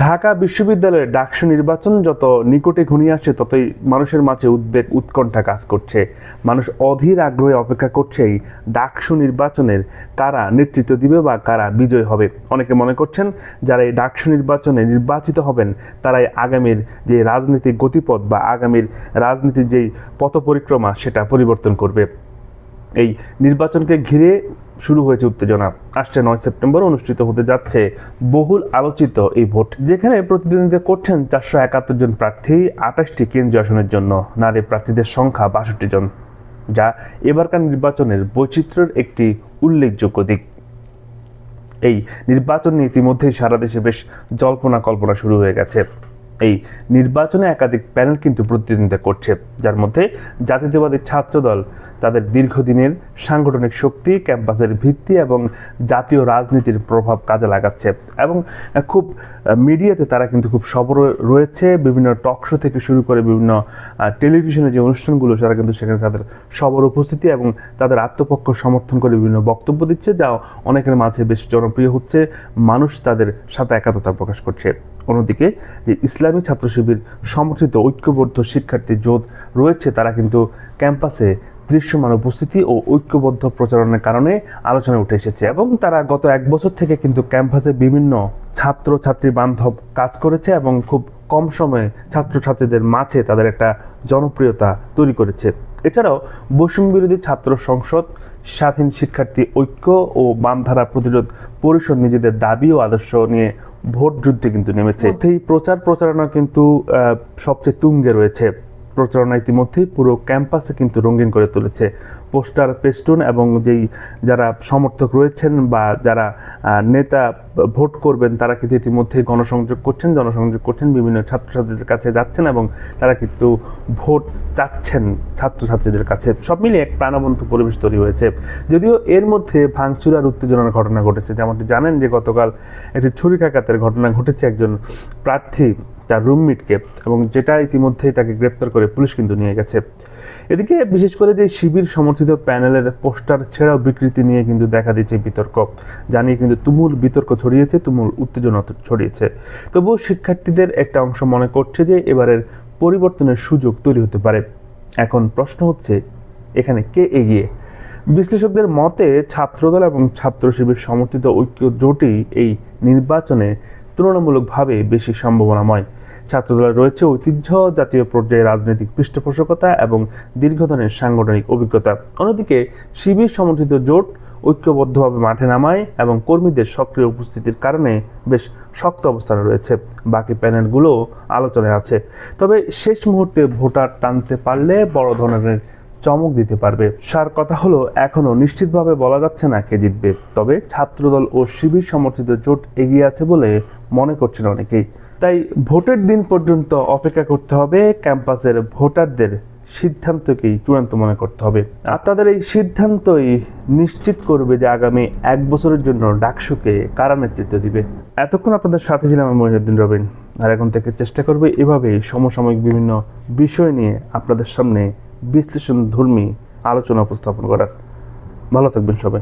ঢাকা বিশ্ববিদ্যালয়ের ডাকসু নির্বাচন যত নিকটে ঘনিয়ে আসছে, ততই মানুষের মাঝে উদ্বেগ, উৎকণ্ঠা কাজ করছে। মানুষ অধীর আগ্রহে অপেক্ষা করছে এই ডাকসু নির্বাচনের কারা নেতৃত্ব দিবে বা কারা বিজয় হবে। অনেকে মনে করছেন, যারা এই ডাকসু নির্বাচনে নির্বাচিত হবেন, তারাই আগামীর যে রাজনৈতিক গতিপথ বা আগামীর রাজনীতির যেই পথ পরিক্রমা সেটা পরিবর্তন করবে। এই নির্বাচনকে ঘিরে শুরু হয়েছে উত্তেজনা। আসছে নয় সেপ্টেম্বর অনুষ্ঠিত হতে যাচ্ছে বহুল আলোচিত এই ভোট, যেখানে প্রতিদ্বন্দ্বিতা করছেন চারশো একাত্তর জন প্রার্থী, আঠাশটি কেন্দ্রীয় আসনের জন্য। নারী প্রার্থীদের সংখ্যা বাষট্টি জন, যা এবারকার নির্বাচনের বৈচিত্র্যের একটি উল্লেখযোগ্য দিক। এই নির্বাচন নিয়ে ইতিমধ্যেই সারা দেশে বেশ জল্পনা কল্পনা শুরু হয়ে গেছে। এই নির্বাচনে একাধিক প্যানেল কিন্তু প্রতিদ্বন্দ্বিতা করছে, যার মধ্যে জাতীয়তাবাদী ছাত্রদল তাদের দীর্ঘদিনের সাংগঠনিক শক্তি, ক্যাম্পাসের ভিত্তি এবং জাতীয় রাজনীতির প্রভাব কাজে লাগাচ্ছে। এবং খুব মিডিয়াতে তারা কিন্তু খুব সবর রয়েছে। বিভিন্ন টক শো থেকে শুরু করে বিভিন্ন টেলিভিশনে যে অনুষ্ঠানগুলো, তারা কিন্তু সেখানে তাদের সবর উপস্থিতি এবং তাদের আত্মপক্ষ সমর্থন করে বিভিন্ন বক্তব্য দিচ্ছে, যা অনেকের মাঝে বেশ জনপ্রিয় হচ্ছে। মানুষ তাদের সাথে একাত্মতা প্রকাশ করছে। অন্যদিকে, যে ইসলামী ছাত্র শিবির সমর্থিত ঐক্যবদ্ধ শিক্ষার্থী জোট রয়েছে, তারা কিন্তু ক্যাম্পাসে দৃশ্যমান উপস্থিতি ও ঐক্যবদ্ধ প্রচারণের কারণে আলোচনায় উঠে এসেছে এবং তারা গত এক বছর থেকে কিন্তু ক্যাম্পাসে বিভিন্ন ছাত্র ছাত্রী বান্ধব কাজ করেছে এবং খুব কম সময়ে ছাত্রছাত্রীদের মাঝে তাদের একটা জনপ্রিয়তা তৈরি করেছে। এছাড়াও বৈষম্য বিরোধী ছাত্র সংসদ, স্বাধীন শিক্ষার্থী ঐক্য ও বামধারা প্রতিরোধ পরিষদ নিজেদের দাবি ও আদর্শ নিয়ে ভোট যুদ্ধে কিন্তু নেমেছে। এই প্রচার প্রচারণা কিন্তু সবচেয়ে তুঙ্গে রয়েছে। প্রচারণা ইতিমধ্যেই পুরো ক্যাম্পাসে কিন্তু রঙিন করে তুলেছে। পোস্টার পেস্টুন এবং যেই যারা সমর্থক রয়েছেন বা যারা নেতা ভোট করবেন, তারা কিন্তু ইতিমধ্যেই গণসংযোগ করছেন, জনসংযোগ করছেন, বিভিন্ন ছাত্রছাত্রীদের কাছে যাচ্ছেন এবং তারা কিন্তু ভোট চাচ্ছেন ছাত্রছাত্রীদের কাছে। সব মিলিয়ে এক প্রাণবন্ত পরিবেশ তৈরি হয়েছে। যদিও এর মধ্যে ভাঙচুর আর উত্তেজনার ঘটনা ঘটেছে। যেমনটি জানেন যে গতকাল একটি ছুরিকাঘাতের ঘটনা ঘটেছে। একজন প্রার্থী তার রুমমেটকে এবং যেটা ইতিমধ্যেই তাকে গ্রেপ্তার করে পুলিশ কিন্তু নিয়ে গেছে। এদিকে বিশেষ করে যে শিবির সমর্থিত প্যানেলের পোস্টার ছেড়াও বিকৃতি নিয়ে কিন্তু দেখা দিচ্ছে বিতর্ক। জানিয়ে কিন্তু তুমুল বিতর্ক ছড়িয়েছে, তুমুল উত্তেজনা ছড়িয়েছে। তবুও শিক্ষার্থীদের একটা অংশ মনে করছে যে এবারের পরিবর্তনের সুযোগ তৈরি হতে পারে। এখন প্রশ্ন হচ্ছে, এখানে কে এগিয়ে? বিশ্লেষকদের মতে ছাত্রদল এবং ছাত্র শিবির সমর্থিত ঐক্য জোটই এই নির্বাচনে তুলনামূলকভাবে বেশি সম্ভাবনাময়। ছাত্রদলের রয়েছে ঐতিহ্য জাতীয় পর্যায়ে রাজনৈতিক পৃষ্ঠপোষকতা এবং দীর্ঘদিনের সাংগঠনিক অভিজ্ঞতা। অন্যদিকে, শিবির সমর্থিত জোট ঐক্যবদ্ধভাবে মাঠে নামায় এবং কর্মীদের সক্রিয় উপস্থিতির কারণে বেশ শক্ত অবস্থানে রয়েছে। বাকি প্যানেলগুলো আলোচনায় আছে। তবে শেষ মুহূর্তে ভোটার টানতে পারলে বড় ধরনের চমক দিতে পারবে। সার কথা হলো, এখনও নিশ্চিতভাবে বলা যাচ্ছে না কে জিতবে। তবে ছাত্রদল ও শিবির সমর্থিত জোট এগিয়ে আছে বলে মনে করছেন অনেকেই। তাই ভোটের দিন পর্যন্ত অপেক্ষা করতে হবে, ক্যাম্পাসের ভোটারদের সিদ্ধান্তকেই চূড়ান্ত মনে করতে হবে। আর তাদের এই সিদ্ধান্তই নিশ্চিত করবে যে আগামী এক বছরের জন্য ডাকসুকে কারা নেতৃত্ব দিবে। এতক্ষণ আপনাদের সাথে ছিলাম আমি মহিউদ্দিন রবিন। আর এখন থেকে চেষ্টা করবে এভাবেই সমসাময়িক বিভিন্ন বিষয় নিয়ে আপনাদের সামনে বিশ্লেষণ ধর্মী আলোচনা উপস্থাপন করার। ভালো থাকবেন সবাই।